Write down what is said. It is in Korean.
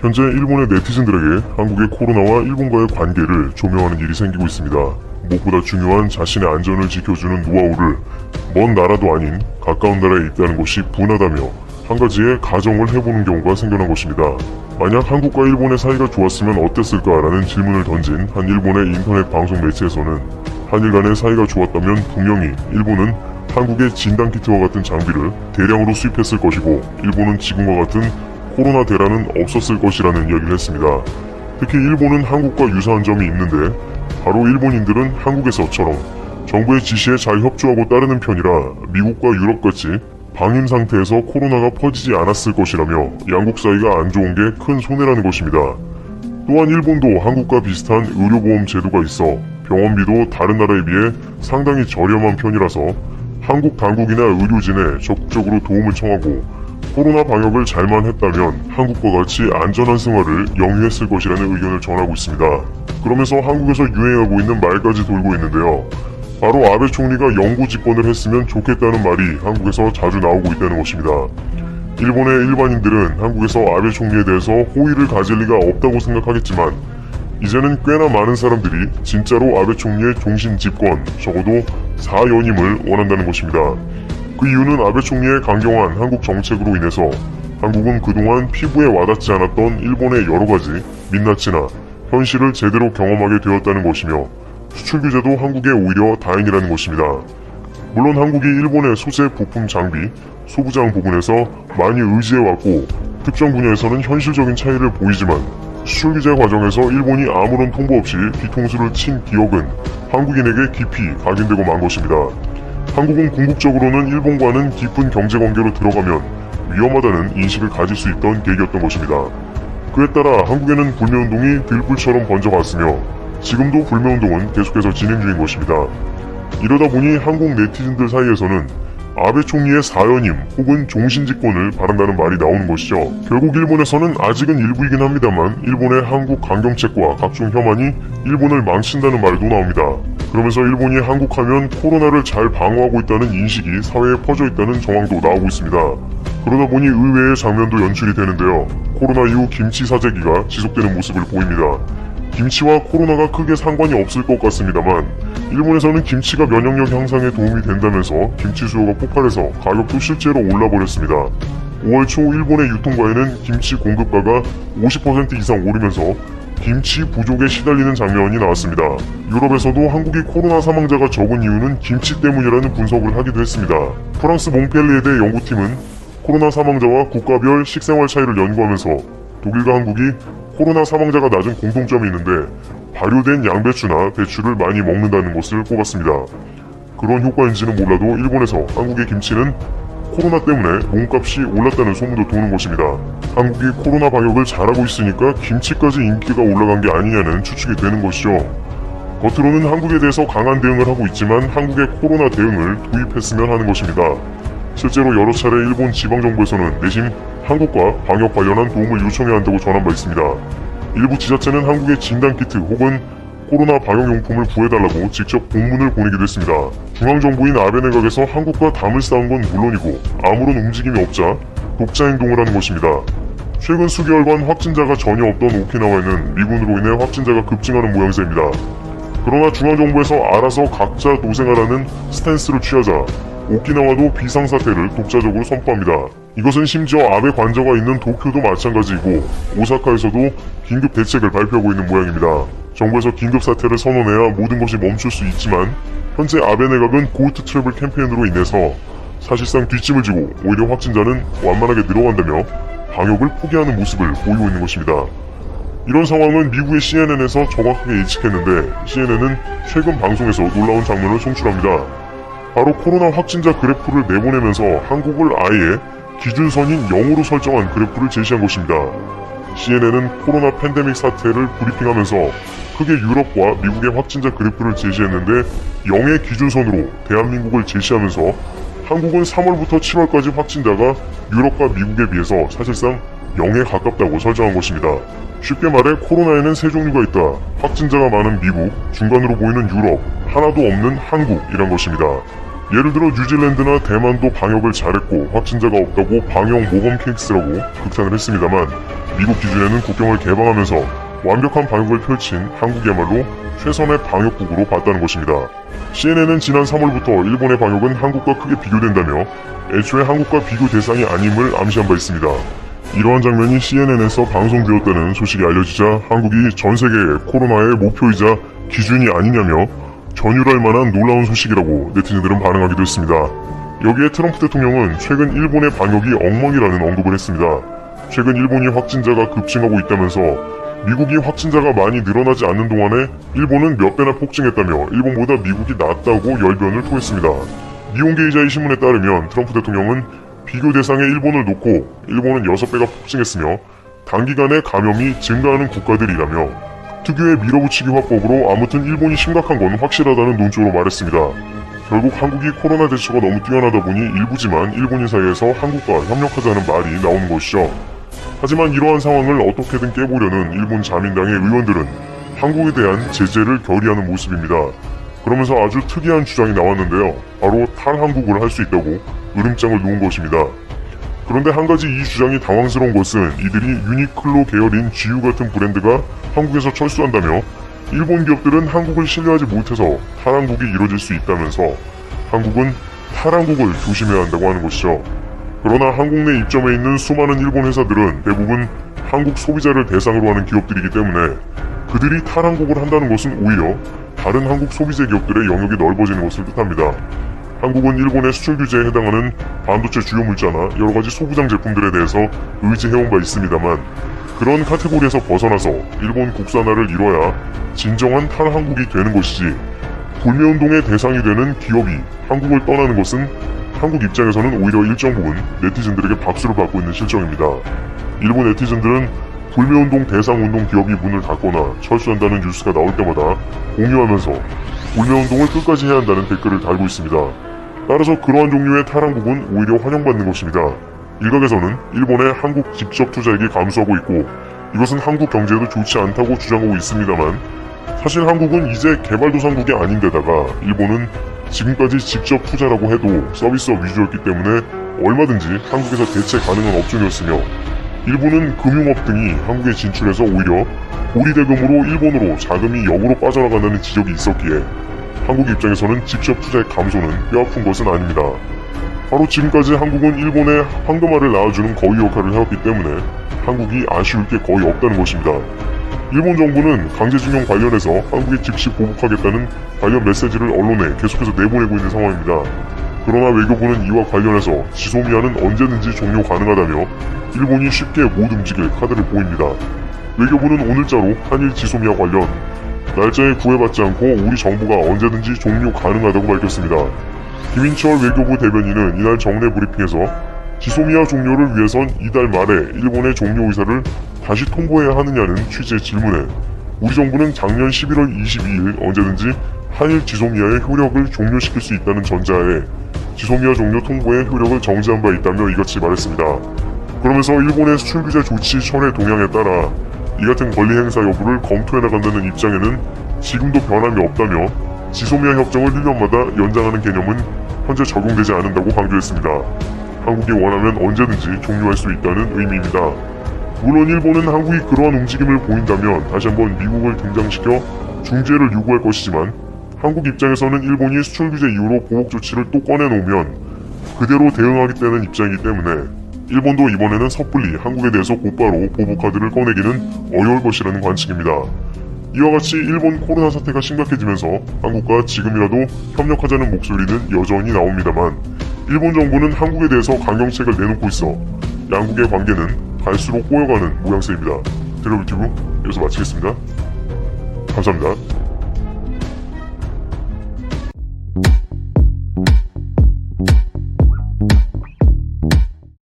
현재 일본의 네티즌들에게 한국의 코로나와 일본과의 관계를 조명하는 일이 생기고 있습니다. 무엇보다 중요한 자신의 안전을 지켜주는 노하우를 먼 나라도 아닌 가까운 나라에 있다는 것이 분하다며 한 가지의 가정을 해보는 경우가 생겨난 것입니다. 만약 한국과 일본의 사이가 좋았으면 어땠을까라는 질문을 던진 한 일본의 인터넷 방송 매체에서는 한일 간의 사이가 좋았다면 분명히 일본은 한국의 진단키트와 같은 장비를 대량으로 수입했을 것이고 일본은 지금과 같은 코로나 대란은 없었을 것이라는 이야기를 했습니다. 특히 일본은 한국과 유사한 점이 있는데 바로 일본인들은 한국에서처럼 정부의 지시에 잘 협조하고 따르는 편이라 미국과 유럽같이 방임 상태에서 코로나가 퍼지지 않았을 것이라며 양국 사이가 안 좋은 게 큰 손해라는 것입니다. 또한 일본도 한국과 비슷한 의료보험 제도가 있어 병원비도 다른 나라에 비해 상당히 저렴한 편이라서 한국 당국이나 의료진에 적극적으로 도움을 청하고 코로나 방역을 잘만 했다면 한국과 같이 안전한 생활을 영위했을 것이라는 의견을 전하고 있습니다. 그러면서 한국에서 유행하고 있는 말까지 돌고 있는데요. 바로 아베 총리가 영구 집권을 했으면 좋겠다는 말이 한국에서 자주 나오고 있다는 것입니다. 일본의 일반인들은 한국에서 아베 총리에 대해서 호의를 가질 리가 없다고 생각하겠지만 이제는 꽤나 많은 사람들이 진짜로 아베 총리의 종신 집권, 적어도 4연임을 원한다는 것입니다. 그 이유는 아베 총리의 강경한 한국 정책으로 인해서 한국은 그동안 피부에 와닿지 않았던 일본의 여러 가지 민낯이나 현실을 제대로 경험하게 되었다는 것이며 수출 규제도 한국에 오히려 다행이라는 것입니다. 물론 한국이 일본의 소재 부품 장비, 소부장 부분에서 많이 의지해왔고 특정 분야에서는 현실적인 차이를 보이지만 수출 규제 과정에서 일본이 아무런 통보 없이 뒤통수를 친 기억은 한국인에게 깊이 각인되고 만 것입니다. 한국은 궁극적으로는 일본과는 깊은 경제 관계로 들어가면 위험하다는 인식을 가질 수 있던 계기였던 것입니다. 그에 따라 한국에는 불매운동이 들불처럼 번져갔으며 지금도 불매운동은 계속해서 진행 중인 것입니다. 이러다 보니 한국 네티즌들 사이에서는 아베 총리의 사연임 혹은 종신집권을 바란다는 말이 나오는 것이죠. 결국 일본에서는 아직은 일부이긴 합니다만 일본의 한국 강경책과 각종 혐한이 일본을 망친다는 말도 나옵니다. 그러면서 일본이 한국하면 코로나를 잘 방어하고 있다는 인식이 사회에 퍼져 있다는 정황도 나오고 있습니다. 그러다 보니 의외의 장면도 연출이 되는데요. 코로나 이후 김치 사재기가 지속되는 모습을 보입니다. 김치와 코로나가 크게 상관이 없을 것 같습니다만 일본에서는 김치가 면역력 향상에 도움이 된다면서 김치 수요가 폭발해서 가격도 실제로 올라버렸습니다. 5월 초 일본의 유통과에는 김치 공급가가 50% 이상 오르면서 김치 부족에 시달리는 장면이 나왔습니다. 유럽에서도 한국이 코로나 사망자가 적은 이유는 김치 때문이라는 분석을 하기도 했습니다. 프랑스 몽펠리에 대 연구팀은 코로나 사망자와 국가별 식생활 차이를 연구하면서 독일과 한국이 코로나 사망자가 낮은 공통점이 있는데 발효된 양배추나 배추를 많이 먹는다는 것을 꼽았습니다. 그런 효과인지는 몰라도 일본에서 한국의 김치는 코로나 때문에 몸값이 올랐다는 소문도 도는 것입니다. 한국이 코로나 방역을 잘하고 있으니까 김치까지 인기가 올라간 게 아니냐는 추측이 되는 것이죠. 겉으로는 한국에 대해서 강한 대응을 하고 있지만 한국의 코로나 대응을 도입했으면 하는 것입니다. 실제로 여러 차례 일본 지방정부에서는 내심 한국과 방역 관련한 도움을 요청해야 한다고 전한 바 있습니다. 일부 지자체는 한국의 진단키트 혹은 코로나 방역용품을 구해달라고 직접 공문을 보내기도 했습니다. 중앙정부인 아베 내각에서 한국과 담을 쌓은 건 물론이고 아무런 움직임이 없자 독자 행동을 하는 것입니다. 최근 수개월간 확진자가 전혀 없던 오키나와에는 미군으로 인해 확진자가 급증하는 모양새입니다. 그러나 중앙정부에서 알아서 각자 노생하라는 스탠스를 취하자 오키나와도 비상사태를 독자적으로 선포합니다. 이것은 심지어 아베 관저가 있는 도쿄도 마찬가지이고 오사카에서도 긴급 대책을 발표하고 있는 모양입니다. 정부에서 긴급 사태를 선언해야 모든 것이 멈출 수 있지만 현재 아베 내각은 고트 트래블 캠페인으로 인해서 사실상 뒷짐을 지고 오히려 확진자는 완만하게 늘어간다며 방역을 포기하는 모습을 보이고 있는 것입니다. 이런 상황은 미국의 CNN에서 정확하게 예측했는데 CNN은 최근 방송에서 놀라운 장면을 송출합니다. 바로 코로나 확진자 그래프를 내보내면서 한국을 아예 기준선인 0으로 설정한 그래프를 제시한 것입니다. CNN은 코로나 팬데믹 사태를 브리핑하면서 크게 유럽과 미국의 확진자 그래프를 제시했는데 0의 기준선으로 대한민국을 제시하면서 한국은 3월부터 7월까지 확진자가 유럽과 미국에 비해서 사실상 0에 가깝다고 설정한 것입니다. 쉽게 말해 코로나에는 세 종류가 있다. 확진자가 많은 미국, 중간으로 보이는 유럽, 하나도 없는 한국이란 것입니다. 예를 들어 뉴질랜드나 대만도 방역을 잘했고 확진자가 없다고 방역 모범 케이스라고 극찬을 했습니다만 미국 기준에는 국경을 개방하면서 완벽한 방역을 펼친 한국이야말로 최선의 방역국으로 봤다는 것입니다. CNN은 지난 3월부터 일본의 방역은 한국과 크게 비교된다며 애초에 한국과 비교 대상이 아님을 암시한 바 있습니다. 이러한 장면이 CNN에서 방송되었다는 소식이 알려지자 한국이 전 세계 코로나의 목표이자 기준이 아니냐며 전율할 만한 놀라운 소식이라고 네티즌들은 반응하기도 했습니다. 여기에 트럼프 대통령은 최근 일본의 방역이 엉망이라는 언급을 했습니다. 최근 일본이 확진자가 급증하고 있다면서 미국이 확진자가 많이 늘어나지 않는 동안에 일본은 몇 배나 폭증했다며 일본보다 미국이 낫다고 열변을 토했습니다. 미혼계 이자의 신문에 따르면 트럼프 대통령은 비교 대상에 일본을 놓고 일본은 6배가 폭증했으며 단기간에 감염이 증가하는 국가들이라며 특유의 밀어붙이기 화법으로 아무튼 일본이 심각한 건 확실하다는 논조로 말했습니다. 결국 한국이 코로나 대처가 너무 뛰어나다 보니 일부지만 일본인 사이에서 한국과 협력하자는 말이 나오는 것이죠. 하지만 이러한 상황을 어떻게든 깨보려는 일본 자민당의 의원들은 한국에 대한 제재를 결의하는 모습입니다. 그러면서 아주 특이한 주장이 나왔는데요. 바로 탈한국을 할 수 있다고 으름장을 놓은 것입니다. 그런데 한 가지 이 주장이 당황스러운 것은 이들이 유니클로 계열인 GU 같은 브랜드가 한국에서 철수한다며 일본 기업들은 한국을 신뢰하지 못해서 탈한국이 이뤄질 수 있다면서 한국은 탈한국을 조심해야 한다고 하는 것이죠. 그러나 한국 내 입점해 있는 수많은 일본 회사들은 대부분 한국 소비자를 대상으로 하는 기업들이기 때문에 그들이 탈한국을 한다는 것은 오히려 다른 한국 소비재 기업들의 영역이 넓어지는 것을 뜻합니다. 한국은 일본의 수출 규제에 해당하는 반도체 주요 물자나 여러 가지 소부장 제품들에 대해서 의지해온 바 있습니다만 그런 카테고리에서 벗어나서 일본 국산화를 이뤄야 진정한 탈한국이 되는 것이지 불매운동의 대상이 되는 기업이 한국을 떠나는 것은 한국 입장에서는 오히려 일정 부분 네티즌들에게 박수를 받고 있는 실정입니다. 일본 네티즌들은 불매운동 대상운동 기업이 문을 닫거나 철수한다는 뉴스가 나올 때마다 공유하면서 불매운동을 끝까지 해야 한다는 댓글을 달고 있습니다. 따라서 그러한 종류의 탈한국은 오히려 환영받는 것입니다. 일각에서는 일본의 한국 직접 투자액이 감소하고 있고 이것은 한국 경제에도 좋지 않다고 주장하고 있습니다만 사실 한국은 이제 개발도상국이 아닌데다가 일본은 지금까지 직접 투자라고 해도 서비스업 위주였기 때문에 얼마든지 한국에서 대체 가능한 업종이었으며 일본은 금융업 등이 한국에 진출해서 오히려 고리 대금으로 일본으로 자금이 역으로 빠져나간다는 지적이 있었기에 한국 입장에서는 직접 투자의 감소는 뼈아픈 것은 아닙니다. 바로 지금까지 한국은 일본의 황금알을 낳아주는 거위 역할을 해왔기 때문에 한국이 아쉬울 게 거의 없다는 것입니다. 일본 정부는 강제징용 관련해서 한국에 즉시 보복하겠다는 관련 메시지를 언론에 계속해서 내보내고 있는 상황입니다. 그러나 외교부는 이와 관련해서 지소미아는 언제든지 종료 가능하다며 일본이 쉽게 못 움직일 카드를 보입니다. 외교부는 오늘자로 한일 지소미아 관련 날짜에 구애받지 않고 우리 정부가 언제든지 종료 가능하다고 밝혔습니다. 김인철 외교부 대변인은 이날 정례 브리핑에서 지소미아 종료를 위해선 이달 말에 일본의 종료 의사를 다시 통보해야 하느냐는 취지의 질문에 우리 정부는 작년 11월 22일 언제든지 한일 지소미아의 효력을 종료시킬 수 있다는 전자에 지소미아 종료 통보의 효력을 정지한 바 있다며 이같이 말했습니다. 그러면서 일본의 수출 규제 조치 철회 동향에 따라 이 같은 권리 행사 여부를 검토해 나간다는 입장에는 지금도 변함이 없다며 지소미아 협정을 1년마다 연장하는 개념은 현재 적용되지 않는다고 강조했습니다. 한국이 원하면 언제든지 종료할 수 있다는 의미입니다. 물론 일본은 한국이 그러한 움직임을 보인다면 다시 한번 미국을 등장시켜 중재를 요구할 것이지만 한국 입장에서는 일본이 수출 규제 이후로 보복 조치를 또 꺼내놓으면 그대로 대응하겠다는 입장이기 때문에 일본도 이번에는 섣불리 한국에 대해서 곧바로 보복 카드를 꺼내기는 어려울 것이라는 관측입니다. 이와 같이 일본 코로나 사태가 심각해지면서 한국과 지금이라도 협력하자는 목소리는 여전히 나옵니다만 일본 정부는 한국에 대해서 강경책을 내놓고 있어 양국의 관계는 갈수록 꼬여가는 모양새입니다. 드러블튜브 여기서 마치겠습니다. 감사합니다.